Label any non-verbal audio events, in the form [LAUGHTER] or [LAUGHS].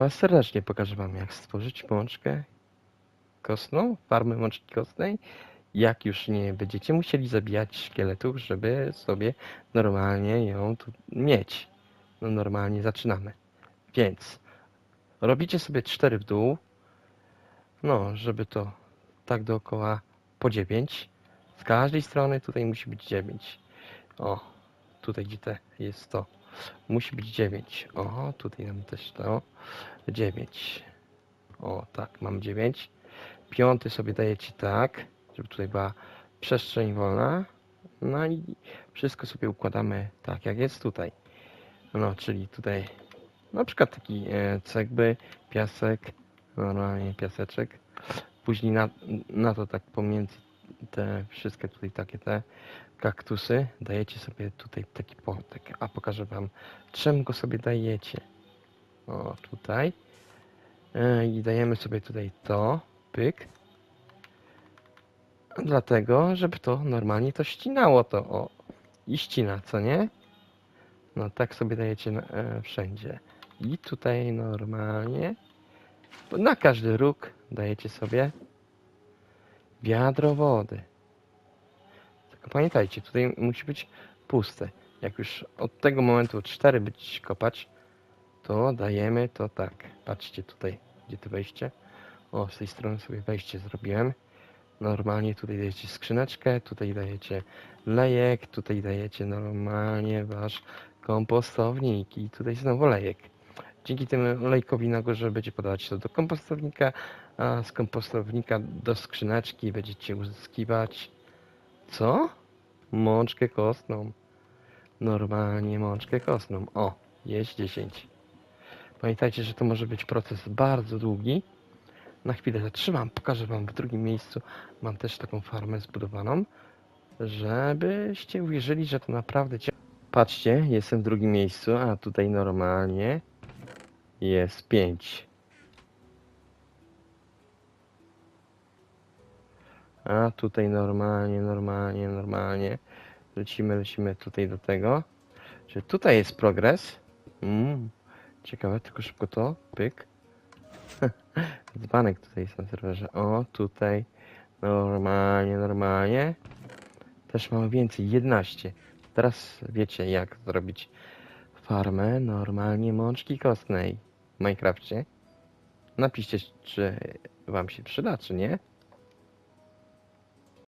Was serdecznie pokażę Wam, jak stworzyć mączkę kostną, farmę mączki kostnej. Jak już nie będziecie musieli zabijać szkieletów, żeby sobie normalnie ją tu mieć. No normalnie zaczynamy. Więc robicie sobie 4 w dół. No, żeby to tak dookoła po 9. Z każdej strony tutaj musi być 9. O, tutaj gdzie te jest to. Musi być 9. O, tutaj mam też to. 9. O, tak, mam 9. Piąty sobie dajecie tak, żeby tutaj była przestrzeń wolna. No i wszystko sobie układamy tak, jak jest tutaj. No, czyli tutaj na przykład taki e, cegły, piasek, normalnie piaseczek. Później na, na to tak pomiędzy te wszystkie tutaj takie te kaktusy dajecie sobie tutaj taki płotek, a pokażę wam czym go sobie dajecie. O, tutaj. E, I dajemy sobie tutaj to, pyk. Dlatego, żeby to normalnie to ścinało to, o. I ścina, co nie? No tak sobie dajecie na, e, wszędzie. I tutaj normalnie na każdy róg dajecie sobie wiadro wody. Tylko pamiętajcie, tutaj musi być puste. Jak już od tego momentu 4 będziecie kopać, to dajemy to tak. Patrzcie tutaj, gdzie to wejście. O, z tej strony sobie wejście zrobiłem. Normalnie tutaj dajecie skrzyneczkę, tutaj dajecie lejek, tutaj dajecie normalnie wasz kompostownik i tutaj znowu lejek. Dzięki temu lejkowi na górze będzie podawać to do kompostownika, a z kompostownika do skrzyneczki będziecie uzyskiwać co? Mączkę kostną. Normalnie mączkę kostną. O, jest 10. Pamiętajcie, że to może być proces bardzo długi. Na chwilę zatrzymam, pokażę Wam w drugim miejscu. Mam też taką farmę zbudowaną, żebyście uwierzyli, że to naprawdę działa. Patrzcie, jestem w drugim miejscu, a tutaj normalnie jest 5. A tutaj normalnie, normalnie, normalnie. Lecimy, lecimy tutaj do tego. Że tutaj jest progres. Mm, ciekawe, tylko szybko to. Pyk. [LAUGHS] Dzbanek tutaj jest na serwerze. O, tutaj. Normalnie, normalnie. Też mamy więcej, 11. Teraz wiecie jak zrobić farmę normalnie mączki kostnej w Minecrafcie. Napiszcie, czy wam się przyda, czy nie.